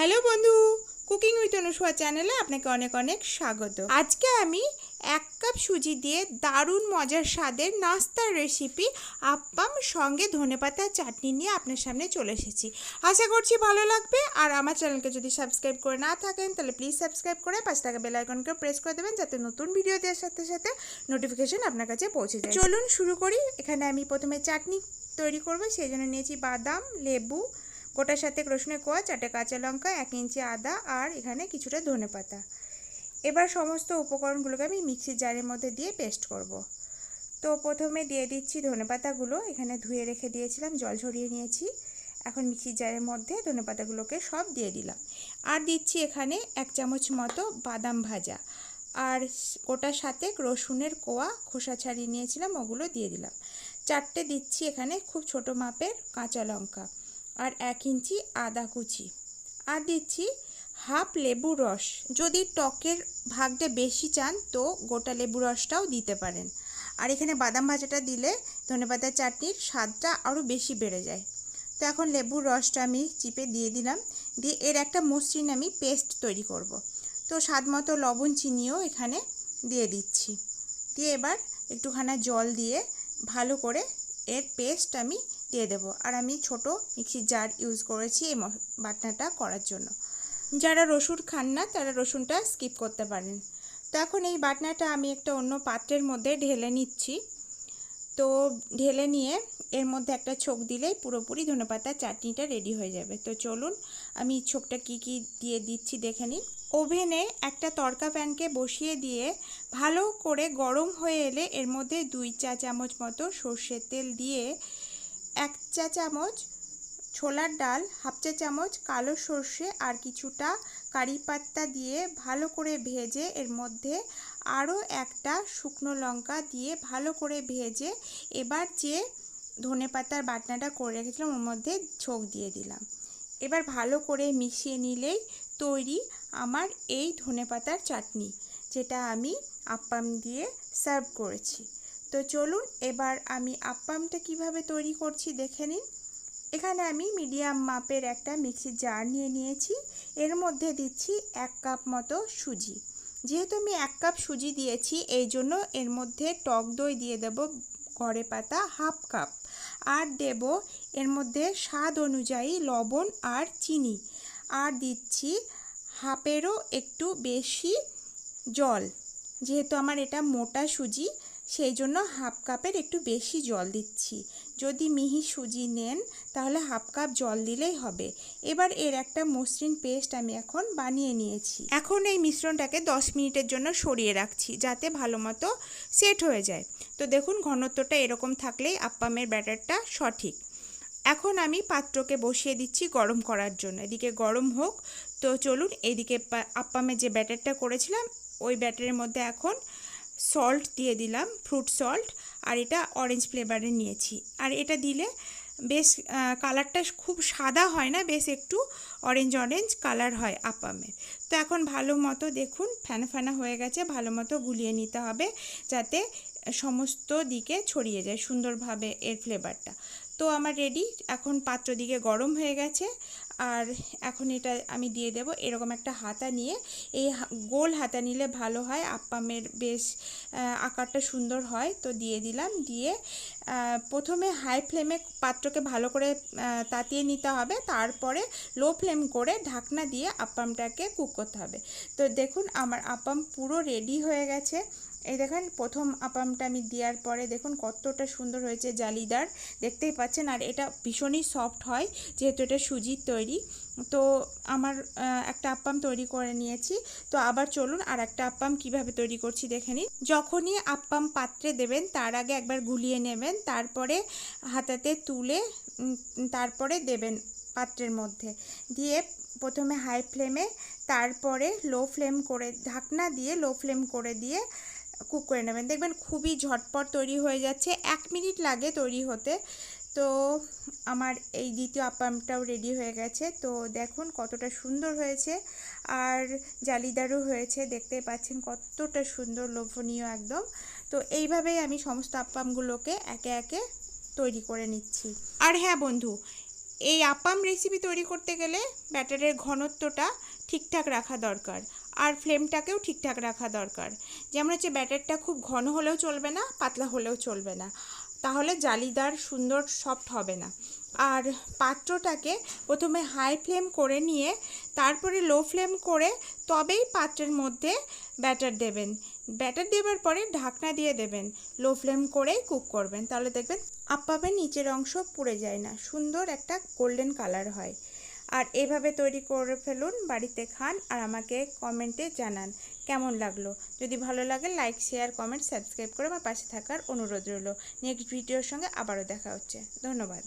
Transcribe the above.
Hello বন্ধু, cooking with Anusuya চ্যানেলে আপনাকে অনেক অনেক স্বাগত। আজকে আমি এক কাপ সুজি দিয়ে দারুণ মজার স্বাদের নাস্তার রেসিপি আপ্পাম সঙ্গে ধনেপাতা চাটনি নিয়ে আপনার সামনে চলে এসেছি। আশা করছি ভালো লাগবে, আর আমার চ্যানেলকে যদি সাবস্ক্রাইব করে না থাকেন, তাহলে প্লিজ সাবস্ক্রাইব করে পাঁচ টাকা বেল আইকনকে প্রেস করে দেবেন, যাতে নতুন ভিডিও দেওয়ার সাথে সাথে নোটিফিকেশন আপনার কাছে পৌঁছে যায়। চলুন শুরু করি। এখানে আমি প্রথমে চাটনি তৈরি করব, সেই জন্য নিয়েছি বাদাম, লেবু গোটার সাথে রসুনের কোয়া, চারটে কাঁচা লঙ্কা, এক ইঞ্চি আদা আর এখানে কিছুটা ধনে পাতা। এবার সমস্ত উপকরণগুলোকে আমি মিক্সির জারের মধ্যে দিয়ে পেস্ট করব। তো প্রথমে দিয়ে দিচ্ছি ধনে পাতাগুলো, এখানে ধুয়ে রেখে দিয়েছিলাম, জল ঝরিয়ে নিয়েছি। এখন মিক্সির জারের মধ্যে ধনে পাতাগুলোকে সব দিয়ে দিলাম। আর দিচ্ছি এখানে এক চামচ মতো বাদাম ভাজা। আর ওটার সাথে রসুনের কোয়া, খোসা ছাড়িয়ে নিয়েছিলাম, ওগুলো দিয়ে দিলাম। চারটে দিচ্ছি এখানে খুব ছোট মাপের কাঁচা লঙ্কা। আর এক ইঞ্চি আদা কুচি। আর দিচ্ছি হাফ লেবু রস। যদি টকের ভাগটা বেশি চান, তো গোটা লেবু রসটাও দিতে পারেন। আর এখানে বাদাম ভাজাটা দিলে ধনেপাতার চাটনির স্বাদটা আরও বেশি বেড়ে যায়। তো এখন লেবুর রসটা আমি চিপে দিয়ে দিলাম। দিয়ে এর একটা মসৃণ আমি পেস্ট তৈরি করব। তো স্বাদ মতো লবণ চিনিও এখানে দিয়ে দিচ্ছি। দিয়ে এবার একটুখানা জল দিয়ে ভালো করে এর পেস্ট আমি দিয়ে দেবো। আর আমি ছোট মিক্সির জার ইউজ করেছি এই বাটনাটা করার জন্য। যারা রসুন খান না, তারা রসুনটা স্কিপ করতে পারেন। তো এখন এই বাটনাটা আমি একটা অন্য পাত্রের মধ্যে ঢেলে নিচ্ছি। তো ঢেলে নিয়ে এর মধ্যে একটা ছোক দিলেই পুরোপুরি ধনেপাতার চাটনিটা রেডি হয়ে যাবে। তো চলুন, আমি ছোকটা কি কি দিয়ে দিচ্ছি দেখে নিন ওভেনে একটা তড়কা প্যানকে বসিয়ে দিয়ে ভালো করে গরম হয়ে এলে এর মধ্যে দুই চা চামচ মতো সর্ষের তেল দিয়ে এক চা চামচ ছোলার ডাল, হাফ চা চামচ কালো সর্ষে আর কিছুটা কারি পাত্তা দিয়ে ভালো করে ভেজে এর মধ্যে আরও একটা শুকনো লঙ্কা দিয়ে ভালো করে ভেজে এবার যে ধনে পাতার বাটনাটা করে রেখেছিলাম ওর মধ্যে ছোক দিয়ে দিলাম। এবার ভালো করে মিশিয়ে নিলেই তৈরি আমার এই ধনে পাতার চাটনি, যেটা আমি আপ্পাম দিয়ে সার্ভ করেছি। তো চলুন এবার আমি আপ্পামটা কীভাবে তৈরি করছি দেখে নিন। এখানে আমি মিডিয়াম মাপের একটা মিক্সির জার নিয়ে নিয়েছি। এর মধ্যে দিচ্ছি এক কাপ মতো সুজি। যেহেতু আমি এক কাপ সুজি দিয়েছি, এই জন্য এর মধ্যে টক দই দিয়ে দেব ঘরে পাতা হাফ কাপ আর দেব এর মধ্যে স্বাদ অনুযায়ী লবণ আর চিনি। আর দিচ্ছি হাফেরও একটু বেশি জল। যেহেতু আমার এটা মোটা সুজি সেই জন্য হাফ কাপের একটু বেশি জল দিচ্ছি। যদি মিহি সুজি নেন, তাহলে হাফ কাপ জল দিলেই হবে। এবার এর একটা মসৃণ পেস্ট আমি এখন বানিয়ে নিয়েছি। এখন এই মিশ্রণটাকে 10 মিনিটের জন্য সরিয়ে রাখছি, যাতে ভালো মতো সেট হয়ে যায়। তো দেখুন, ঘনত্বটা এরকম থাকলেই আপ্পামের ব্যাটারটা সঠিক। এখন আমি পাত্রকে বসিয়ে দিচ্ছি গরম করার জন্য। এদিকে গরম হোক, তো চলুন এদিকে আপ্পামের যে ব্যাটারটা করেছিলাম, ওই ব্যাটারের মধ্যে এখন সল্ট দিয়ে দিলাম ফ্রুট সল্ট আর এটা অরেঞ্জ ফ্লেভারের নিয়েছি। আর এটা দিলে বেশ কালারটা খুব সাদা হয় না, বেশ একটু অরেঞ্জ অরেঞ্জ কালার হয় আপামের তো এখন ভালো মতো দেখুন ফ্যানা ফ্যানা হয়ে গেছে, ভালো মতো গুলিয়ে নিতে হবে যাতে সমস্ত দিকে ছড়িয়ে যায় সুন্দরভাবে এর ফ্লেভারটা তো আমার রেডি এখন পাত্র দিকে গরম হয়ে গেছে আর এখন এটা আমি দিয়ে দেব এরকম একটা হাতা নিয়ে। এই গোল হাতা নিলে ভালো হয়। আপ্পামের বেশ আকারটা সুন্দর হয়। তো দিয়ে দিলাম। দিয়ে প্রথমে হাই ফ্লেমে পাত্রকে ভালো করে তাতিয়ে নিতে হবে। তারপরে লো ফ্লেম করে ঢাকনা দিয়ে আপ্পামটাকে কুক করতে হবে। তো দেখুন, আমার আপ্পাম পুরো রেডি হয়ে গেছে। এই দেখেন, প্রথম আপামটা আমি দেওয়ার পরে দেখুন কতটা সুন্দর হয়েছে জালিদার। দেখতেই পাচ্ছেন, আর এটা ভীষণই সফট হয়, যেহেতু এটা সুজির তৈরি। তো আমার একটা আপ্পাম তৈরি করে নিয়েছি। তো আবার চলুন আর একটা আপ্পাম কীভাবে তৈরি করছি দেখে নিন যখনই আপ্পাম পাত্রে দেবেন, তার আগে একবার গুলিয়ে নেবেন, তারপরে হাতাতে তুলে তারপরে দেবেন পাত্রের মধ্যে। দিয়ে প্রথমে হাই ফ্লেমে তারপরে লো ফ্লেম করে, ঢাকনা দিয়ে লো ফ্লেম করে দিয়ে কুক করে নেবেন। দেখবেন খুবই ঝটপট তৈরি হয়ে যাচ্ছে। এক মিনিট লাগে তৈরি হতে। তো আমার এই দ্বিতীয় আপামটাও রেডি হয়ে গেছে। তো দেখুন কতটা সুন্দর হয়েছে। আর জালিদারও হয়েছে। দেখতে পাচ্ছেন কতটা সুন্দর, লোভনীয় একদম। তো এইভাবেই আমি সমস্ত আপ্পামগুলোকে একে একে তৈরি করে নিচ্ছি। আর হ্যাঁ বন্ধু এই আপাম রেসিপি তৈরি করতে গেলে ব্যাটারের ঘনত্বটা ঠিকঠাক রাখা দরকার আর ফ্লেমটাকেও ঠিকঠাক রাখা দরকার। যেমন হচ্ছে ব্যাটারটা খুব ঘন হলেও চলবে না, পাতলা হলেও চলবে না। তাহলে জালিদার, সুন্দর সফট হবে না। আর পাত্রটাকে প্রথমে হাই ফ্লেম করে নিয়ে, তারপরে লো ফ্লেম করে তবেই পাত্রের মধ্যে ব্যাটার দেবেন। ব্যাটার দেওয়ার পরে ঢাকনা দিয়ে দেবেন। লো ফ্লেম করেই কুক করবেন। তাহলে দেখবেন আপ্পাবের নিচের অংশ পুড়ে যায় না। সুন্দর একটা গোল্ডেন কালার হয়। আর এভাবে তৈরি করে ফেলুন, বাড়িতে খান আর আমাকে কমেন্টে জানান কেমন লাগল। যদি ভালো লাগে, লাইক, শেয়ার, কমেন্ট, সাবস্ক্রাইব করে আমার পাশে থাকার অনুরোধ রইল। নেক্সট ভিডিওর সঙ্গে আবারও দেখা হচ্ছে। ধন্যবাদ।